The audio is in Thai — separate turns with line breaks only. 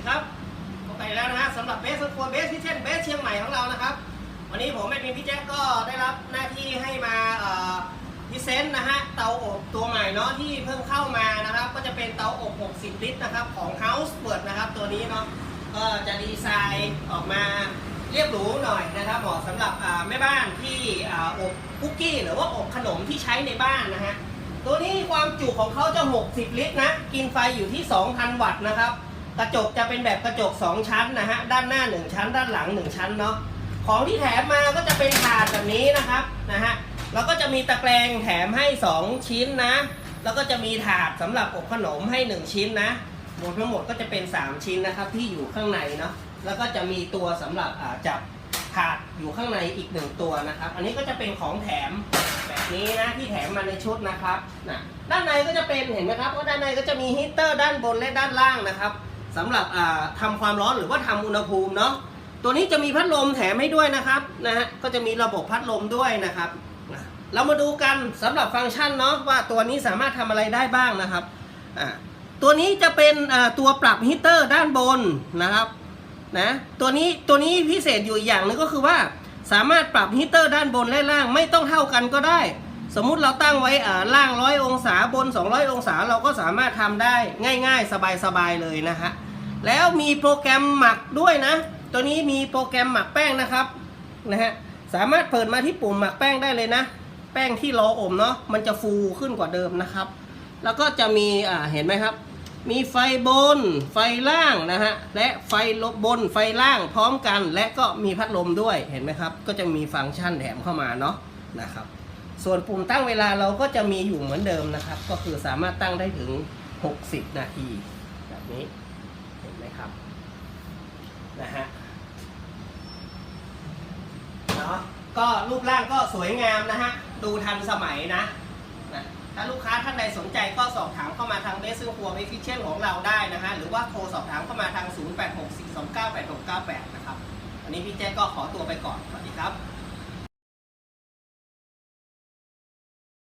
อีกแล้วนะฮะสำหรับเบสครัวเบสที่เช่นเบสเชียงใหม่ของเรานะครับ วันนี้ผมแม่พิมพ์พี่แจ๊คก็ได้รับหน้าที่ให้มาพรีเซนต์นะฮะเตาอบตัวใหม่เนาะที่เพิ่งเข้ามานะครับ ก็จะเป็นเตาอบ 60 ลิตรนะครับของ House เปิดนะครับ ตัวนี้เนาะก็จะดีไซน์ออกมาเรียบหรูหน่อยนะครับเหมาะสำหรับแม่บ้านที่อ่าอบคุกกี้หรือว่าอบขนมที่ใช้ในบ้านนะฮะตัวนี้ความจุของเขาจะ 60 ลิตรนะ กินไฟอยู่ที่ 2,000 วัตต์นะครับ กระจกจะเป็นแบบกระจก 2 ชั้นนะฮะ ด้านหน้า 1 ชั้น ด้านหลัง 1 ชั้นเนาะ ของที่แถมมาก็จะเป็นถาดแบบนี้นะครับนะฮะ แล้วก็จะมีตะแกรงแถมให้ 2 ชิ้นนะ แล้วก็จะมีถาดสำหรับอบขนมให้ 1 ชิ้นนะรวมทั้งหมดก็จะเป็น 3 ชิ้นนะครับที่อยู่ข้างในเนาะ แล้วก็จะมีตัวสำหรับจับถาดอยู่ข้างในอีกหนึ่งตัวนะครับ อันนี้ก็จะเป็นของแถมแบบนี้นะที่แถมมาในชุดนะครับนะด้านในก็จะเป็นเห็นไหมครับว่าด้านในก็จะมีฮีตเตอร์ด้านบนและด้านล่างนะครับ สำหรับอ่าทำความร้อนหรือว่าทำอุณหภูมิเนาะตัวนี้จะมีพัดลมแถมให้ด้วยนะครับนะฮะก็จะมีระบบพัดลมด้วยนะครับนะเรามาดูกันสำหรับฟังก์ชันเนาะว่าตัวนี้สามารถทำอะไรได้บ้างนะครับตัวนี้จะเป็นตัวปรับฮีเตอร์ด้านบนนะครับนะตัวนี้ตัวนี้พิเศษอยู่อีกอย่างหนึงก็คือว่าสามารถปรับฮีเตอร์ด้านบนและล่างไม่ต้องเท่ากันก็ได้ สมมุติเราตั้งไว้ล่างร้อยองศาบน 200 องศาเราก็สามารถทำได้ง่ายๆ สบายๆเลยนะฮะแล้วมีโปรแกรมหมักด้วยนะ ตัวนี้มีโปรแกรมหมักแป้งนะครับนะฮะสามารถเปิดมาที่ปุ่มหมักแป้งได้เลยนะ แป้งที่รออมเนาะมันจะฟูขึ้นกว่าเดิมนะครับ แล้วก็จะมีอ่าเห็นไหมครับ มีไฟบน ไฟล่างนะฮะและไฟลบบนไฟล่างพร้อมกัน และก็มีพัดลมด้วยเห็นไหมครับ ก็จะมีฟังก์ชันแถมเข้ามาเนาะนะครับ ส่วนปุ่มตั้งเวลาเราก็จะมีอยู่เหมือนเดิมนะครับ ก็คือสามารถตั้งได้ถึง 60 นาทีแบบนี้เห็นไหมครับนะฮะเนาะก็รูปร่างก็สวยงามนะฮะดูทันสมัยนะนะถ้าลูกค้าท่านใดสนใจก็สอบถามเข้ามาทางเบสซึ่งครัวเอฟฟิเชนของเราได้นะฮะหรือว่าโทรสอบถามเข้ามาทาง 0864298698 นะครับ อันนี้พี่แจ๊คก็ขอตัวไปก่อนสวัสดีครับ